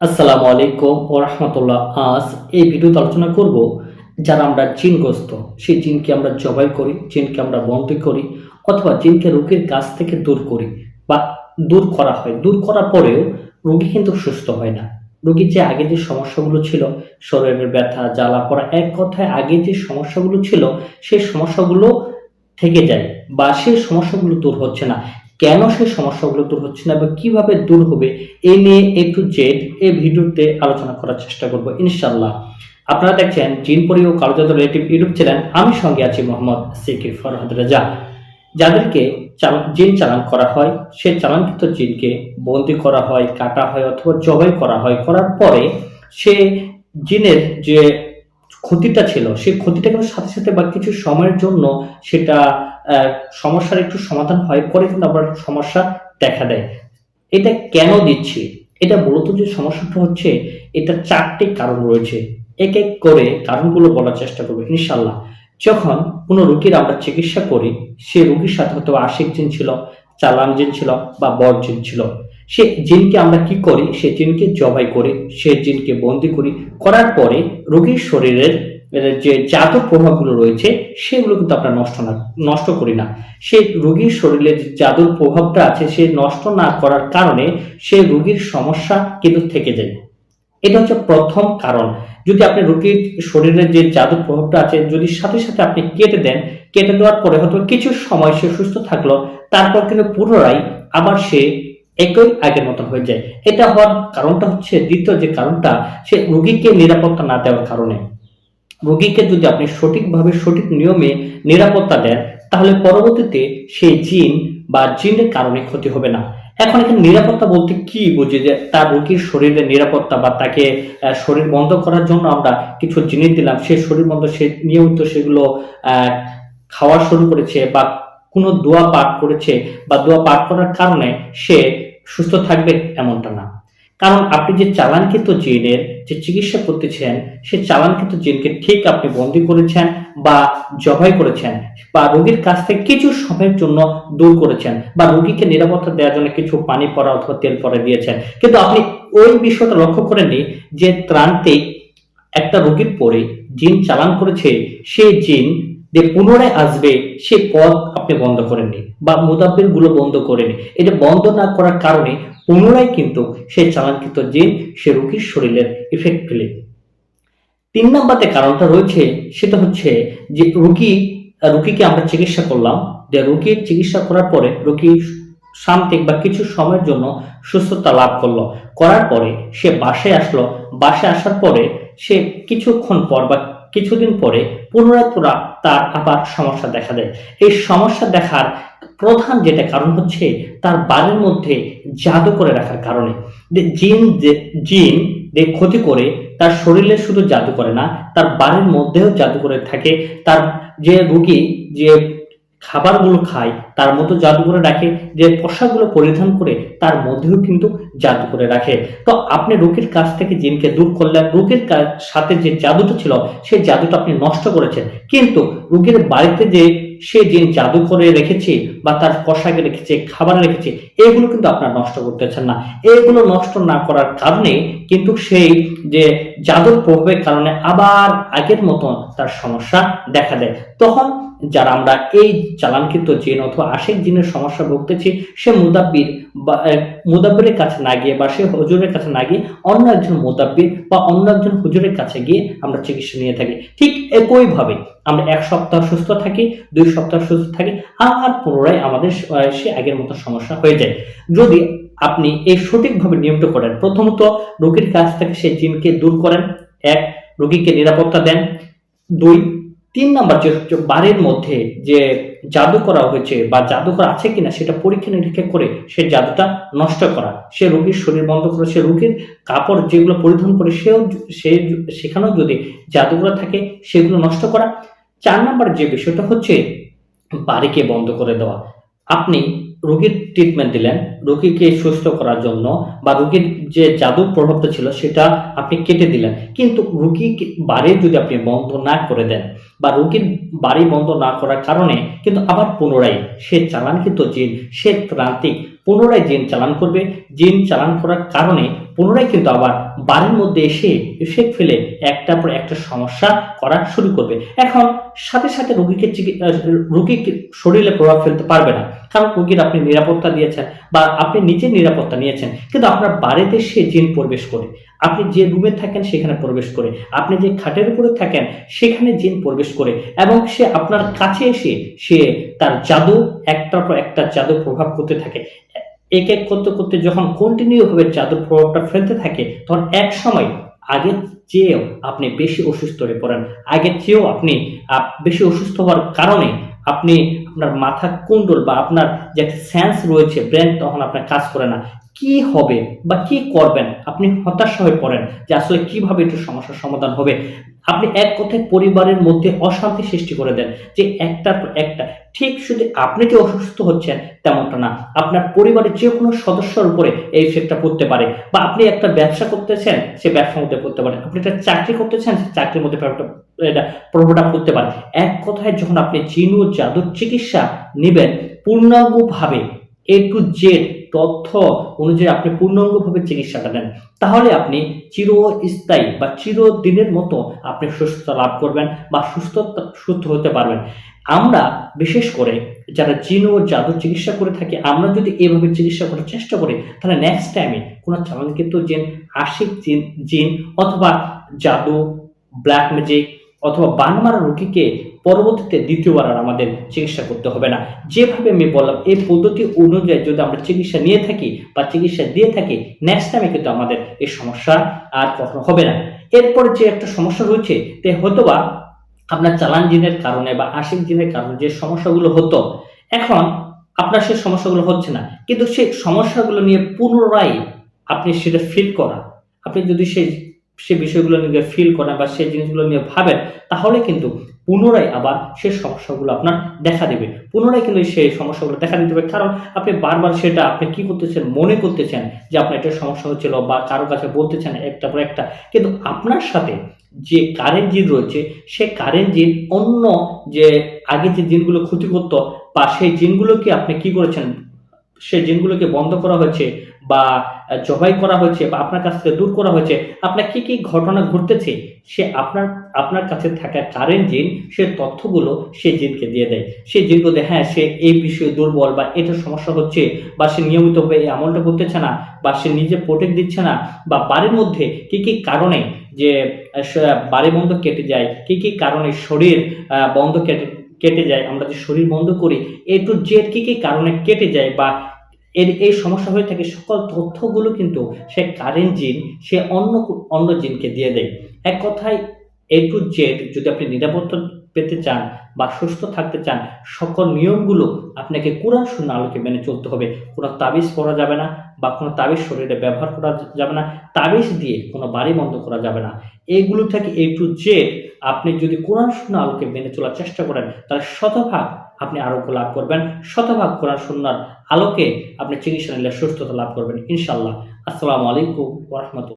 আসসালামু আলাইকুম ও রহমতুল্লাহ আজ এই ভিডিওতে আলোচনা করব যারা আমরা জিনগ্রস্ত, সেই জিনকে আমরা জবাই করি, জিনকে আমরা বন্দি করি, অথবা জিনকে রোগীর কাছ থেকে দূর করি বা দূর করা হয়। দূর করার পরেও রোগী কিন্তু সুস্থ হয় না। রোগীর যে আগে যে সমস্যাগুলো ছিল, শরীরের ব্যথা, জ্বালা পড়া, এক কথায় আগে যে সমস্যাগুলো ছিল, সেই সমস্যাগুলো থেকে যায় বা সেই সমস্যাগুলো দূর হচ্ছে না। কেন সেই সমস্যাগুলো দূর হচ্ছে না বা কীভাবে দূর হবে, এ নিয়ে একটু জেড এই ভিডিওতে আলোচনা করার চেষ্টা করব ইনশাল্লাহ আপনারা দেখছেন জিনপরি ও কালোজাত রিলেটিভ ইউটিউব চ্যানেল। আমি সঙ্গে আছি মোহাম্মদ সিকির ফরহাদ রেজা। যাদেরকে জিন চালান করা হয়, সে চালানকৃত জিনকে বন্দি করা হয়, কাটা হয় অথবা জবাই করা হয়। করার পরে সে জিনের যে ক্ষতিটা ছিল সেই ক্ষতিটা কিন্তু সাথে সাথে বা কিছু সময়ের জন্য সেটা সমস্যার একটু সমাধান হয়। পরে কিন্তু আবার সমস্যা দেখা দেয়। এটা কেন দিচ্ছি? এটা মূলত যে সমস্যাটা হচ্ছে, এটা চারটি কারণ রয়েছে। এক এক করে কারণগুলো বলার চেষ্টা করব ইনশাল্লাহ যখন কোনো রুগীর আমরা চিকিৎসা করি, সে রুগীর সাথে হয়তো আশিক জিন ছিল, চালান জিন ছিল বা বর জিন ছিল। সে জিনকে আমরা কি করি? সে জিনকে জবাই করি, সে জিনকে বন্দি করি। করার পরে রোগীর শরীরের যে জাদু প্রভাবগুলো রয়েছে, সেগুলো কিন্তু আমরা নষ্ট না, নষ্ট করি না। সে রোগীর শরীরে যে জাদুর প্রভাবটা আছে, সে নষ্ট না করার কারণে সে রোগীর সমস্যা কিন্তু থেকে যায়। এটা হচ্ছে প্রথম কারণ। যদি আপনি রোগীর শরীরের যে জাদুর প্রভাবটা আছে, যদি সাথে সাথে আপনি কেটে দেন, কেটে দেওয়ার পরে হয়তো কিছু সময় সে সুস্থ থাকল, তারপর কিন্তু পুনরায় আবার সে একই আগের মতন হয়ে যায়। এটা হওয়ার কারণটা হচ্ছে, দ্বিতীয় যে কারণটা, সে রোগীকে নিরাপত্তা না দেওয়ার কারণে। রোগীকে যদি আপনি সঠিকভাবে, সঠিক নিয়মে নিরাপত্তা দেন, তাহলে পরবর্তীতে সেই জিন বা জিনের কারণে ক্ষতি হবে না। এখন এখানে নিরাপত্তা বলতে কি বুঝি? যে তার রোগীর শরীরের নিরাপত্তা বা তাকে শরীর বন্ধ করার জন্য আমরা কিছু জিনিস দিলাম সে শরীর বন্ধ সে নিয়মিত সেগুলো খাওয়া শুরু করেছে বা কোনো দোয়া পাঠ করেছে বা দোয়া পাঠ করার কারণে সে সুস্থ থাকবে এমনটা না। কারণ আপনি যে চালানকৃত জিনের যে চিকিৎসা করতেছেন, সে চালানকৃত জিনকে ঠিক আপনি বন্দি করেছেন বা জবাই করেছেন বা রোগীর কাছ থেকে কিছু সময়ের জন্য দূর করেছেন বা রোগীকে নিরাপত্তা দেওয়ার জন্য কিছু পানি পরা অথবা তেল পরে দিয়েছেন। কিন্তু আপনি ওই বিষয়টা লক্ষ্য করেননি যে ত্রান্তিক একটা রোগীর পরে জিন চালান করেছে, সেই জিন যে পুনরায় আসবে, সে পথ আপনি বন্ধ করেননি বা মুদাব্বিরগুলো বন্ধ করেনি এটা বন্ধ না করার কারণে পুনরায় কিন্তু সেই চালানকৃত জিন সে রুগীর শরীরের ইফেক্ট ফেলে তিন নাম্বারে কারণটা রয়েছে, সেটা হচ্ছে যে রুগী, রুগীকে আমরা চিকিৎসা করলাম। যে রুগীর চিকিৎসা করার পরে রোগী সাময়িক বা কিছু সময়ের জন্য সুস্থতা লাভ করল। করার পরে সে বাসায় আসলো। বাসায় আসার পরে সে কিছুক্ষণ পর বা কিছুদিন পরে পুনরায় তোরা আবার সমস্যা দেখা দেয়। এই সমস্যা দেখার প্রধান যেটা কারণ হচ্ছে তার বাড়ির মধ্যে জাদু করে রাখার কারণে। জিন জিন ক্ষতি করে তার শরীরে শুধু জাদু করে না, তার বাড়ির মধ্যেও জাদু করে থাকে। তার যে রুগী, যে খাবারগুলো খায়, তার মধ্যে জাদু করে রাখে, যে পোশাকগুলো পরিধান করে তার মধ্যেও কিন্তু জাদু করে রাখে। তো আপনি রোগীর কাছ থেকে জিনকে দূর করলেন রোগীর সাথে যে জাদুটা ছিল, সেই জাদুটা আপনি নষ্ট করেছেন। কিন্তু রোগীর বাড়িতে যে সে জিন জাদু করে রেখেছে বা তার পোশাকে রেখেছে, খাবার রেখেছে, এগুলো কিন্তু আপনার নষ্ট করতেছেন না। এগুলো নষ্ট না করার কারণে কিন্তু সেই যে জাদুর প্রভাবের কারণে আবার আগের মতন তার সমস্যা দেখা দেয়। তখন যারা আমরা এই চালানকৃত জিন অথবা আশেক জিনের সমস্যা ভুগতেছি, সে মুদাব্বির বা মুদাব্বিরের কাছে না গিয়ে বা সে হুজুরের কাছে না গিয়ে অন্য একজন মুদাব্বির বা অন্য একজন হুজুরের কাছে গিয়ে আমরা চিকিৎসা নিয়ে থাকি। ঠিক একইভাবে আমরা এক সপ্তাহ সুস্থ থাকি, দুই সপ্তাহ সুস্থ থাকি, আর পুনরায় আমাদের সে আগের মতো সমস্যা হয়ে যায়। যদি আপনি এই সঠিকভাবে নিয়মটা করেন, প্রথমত রোগীর কাছ থেকে সেই জিনকে দূর করেন। এক, রোগীকে নিরাপত্তা দেন। দুই, তিন নাম্বার যে বাড়ির মধ্যে যে জাদু করা হয়েছে বা জাদুকর আছে কিনা সেটা পরীক্ষা নিরীক্ষা করে সে জাদুটা নষ্ট করা। সে রোগীর শরীর বন্ধ করে, সে রোগীর কাপড় যেগুলো পরিধান করে সেও সে সেখানেও যদি জাদুকর থাকে সেগুলো নষ্ট করা। চার নাম্বার যে বিষয়টা হচ্ছে বাড়িকে বন্ধ করে দেওয়া। আপনি রোগীর ট্রিটমেন্ট দিলেন, রোগীকে সুস্থ করার জন্য বা রোগীর যে জাদু প্রভাবটা ছিল সেটা আপনি কেটে দিলেন। কিন্তু রোগী বাড়ি যদি আপনি বন্ধ না করে দেন বা রোগীর বাড়ি বন্ধ না করার কারণে কিন্তু আবার পুনরায় সে চালানকৃত জিন, সে ত্রান্তিক পুনরায় জিন চালান করবে। জিন চালান করার কারণে পুনরায় কিন্তু আবার বাড়ির মধ্যে এসে এফেক্ট ফেলে একটার পর একটা সমস্যা করা শুরু করবে। এখন সাথে সাথে রোগীকে আহ, শরীরে প্রভাব ফেলতে পারবে না। কারণ রোগীর আপনি নিরাপত্তা দিয়েছেন বা আপনি নিজে নিরাপত্তা নিয়েছেন। কিন্তু আপনার বাড়িতে সে জিন প্রবেশ করে। আপনি যে রুমে থাকেন সেখানে প্রবেশ করে। আপনি যে খাটের উপরে থাকেন সেখানে জিন প্রবেশ করে। এবং সে আপনার কাছে এসে সে তার জাদু একটার পর একটা জাদু প্রভাব করতে থাকে। এক এক করতে করতে যখন কন্টিনিউ ভাবে জাদুর প্রভাবটা ফেলতে থাকে, তখন এক সময় আগের চেয়েও আপনি বেশি অসুস্থ হয়ে পড়েন। আগের চেয়েও আপনি বেশি অসুস্থ হওয়ার কারণে আপনি আপনার মাথা কুণ্ডল বা আপনার যে একটা সেন্স রয়েছে ব্রেন তখন আপনার কাজ করে না। কি হবে বা কি করবেন? আপনি হতাশা হয়ে পড়েন যে আসলে কীভাবে একটু সমস্যার সমাধান হবে। আপনি এক কথায় পরিবারের মধ্যে অশান্তি সৃষ্টি করে দেন যে একটার পর একটা ঠিক শুধু আপনি যে অসুস্থ হচ্ছেন? তেমনটা না। আপনার পরিবারের যে কোনো সদস্যর উপরে এই ইফেক্টটা পড়তে পারে। বা আপনি একটা ব্যবসা করতেছেন, সে ব্যবসার মধ্যে পড়তে পারে। আপনি একটা চাকরি করতেছেন, সে চাকরির মধ্যে এটা প্রভাবটা পড়তে পারে। এক কথায় যখন আপনি জিনু জাদুর চিকিৎসা নেবেন, পূর্ণাঙ্গভাবে এ টু জেড তথ্য অনুযায়ী আপনি পূর্ণাঙ্গভাবে চিকিৎসাটা নেন। তাহলে আপনি চিরস্থায়ী বা চিরদিনের মতো আপনি সুস্থতা লাভ করবেন বা সুস্থ সুস্থ হতে পারবেন। আমরা বিশেষ করে যারা জিন ও জাদু চিকিৎসা করে থাকি, আমরা যদি এভাবে চিকিৎসা করার চেষ্টা করি, তাহলে নেক্সট টাইমে কোনো চালানকৃত জিন, আশিক জিন জিন অথবা জাদু ব্ল্যাক ম্যাজিক অথবা বান মারা রোগীকে পরবর্তীতে দ্বিতীয়বার আর আমাদের চিকিৎসা করতে হবে না। যেভাবে আমি বললাম, এই পদ্ধতি অনুযায়ী যদি আমরা চিকিৎসা নিয়ে থাকি বা চিকিৎসা দিয়ে থাকি নেক্সট টাইমে কিন্তু আমাদের এই সমস্যা আর কখনো হবে না। এরপর যে একটা সমস্যা রয়েছে, তে হয়তোবা আপনার চালান জিনের কারণে বা আশিক জিনের কারণে যে সমস্যাগুলো হতো, এখন আপনার সেই সমস্যাগুলো হচ্ছে না। কিন্তু সেই সমস্যাগুলো নিয়ে পুনরায় আপনি সেটা ফিল করা। আপনি যদি সেই সে বিষয়গুলো নিয়ে ফিল করেন বা সেই জিনিসগুলো নিয়ে ভাবেন, তাহলে কিন্তু পুনরায় আবার সেই সমস্যাগুলো আপনার দেখা দেবে। পুনরায় কিন্তু সেই সমস্যাগুলো দেখা দিতে হবে কারণ আপনি বারবার সেটা আপনি কি করতেছেন, মনে করতেছেন যে আপনার একটা সমস্যা হচ্ছিল বা কারও কাছে বলতেছেন একটা পর একটা। কিন্তু আপনার সাথে যে কারেন্ট জিন রয়েছে, সে কারেন্ট জিন অন্য যে আগে যে জিনগুলো ক্ষতি করতো বা সেই জিনগুলোকে আপনি কি করেছেন সেই জিনগুলোকে বন্ধ করা হয়েছে বা জবাই করা হয়েছে বা আপনার কাছ থেকে দূর করা হয়েছে, আপনার কি কি ঘটনা ঘটতেছে সে আপনার আপনার কাছে থাকা কারেন্ট জিন, সে তথ্যগুলো সে জিনকে দিয়ে দেয়। সে দেয় হ্যাঁ সে এই বিষয়ে দুর্বল বা এটা সমস্যা হচ্ছে বা সে নিয়মিতভাবে এই আমলটা করতেছে না বা সে নিজে প্রোটেক্ট দিচ্ছে না বা বাড়ির মধ্যে কি কি কারণে যে বাড়ি বন্ধ কেটে যায়, কি কি কারণে শরীর বন্ধ কেটে কেটে যায়, আমরা যে শরীর বন্ধ করি, এ টু জেড কি কি কারণে কেটে যায় বা এর এই সমস্যা হয়ে থাকে সকল তথ্যগুলো কিন্তু সে কারেন্ট জিন সে অন্য অন্য জিনকে দিয়ে দেয়। এক কথায় এ টু জেড যদি আপনি নিরাপত্তা পেতে চান বা সুস্থ থাকতে চান, সকল নিয়মগুলো আপনাকে কোরআন শূন্য আলোকে মেনে চলতে হবে। কোনো তাবিজ পরা যাবে না বা কোনো তাবিজ শরীরে ব্যবহার করা যাবে না। তাবিজ দিয়ে কোনো বাড়ি বন্ধ করা যাবে না। এইগুলো থেকে এ টু জেড আপনি যদি কোরআন শূন্য আলোকে মেনে চলার চেষ্টা করেন, তাহলে শতভাগ আপনি আরোগ্য লাভ করবেন। শতভাগ কোরআন শূন্যার আলোকে আপনি চিকিৎসা নিলে সুস্থতা লাভ করবেন ইনশাল্লাহ আসসালামু আলাইকুম ওরহমতুল্লাহ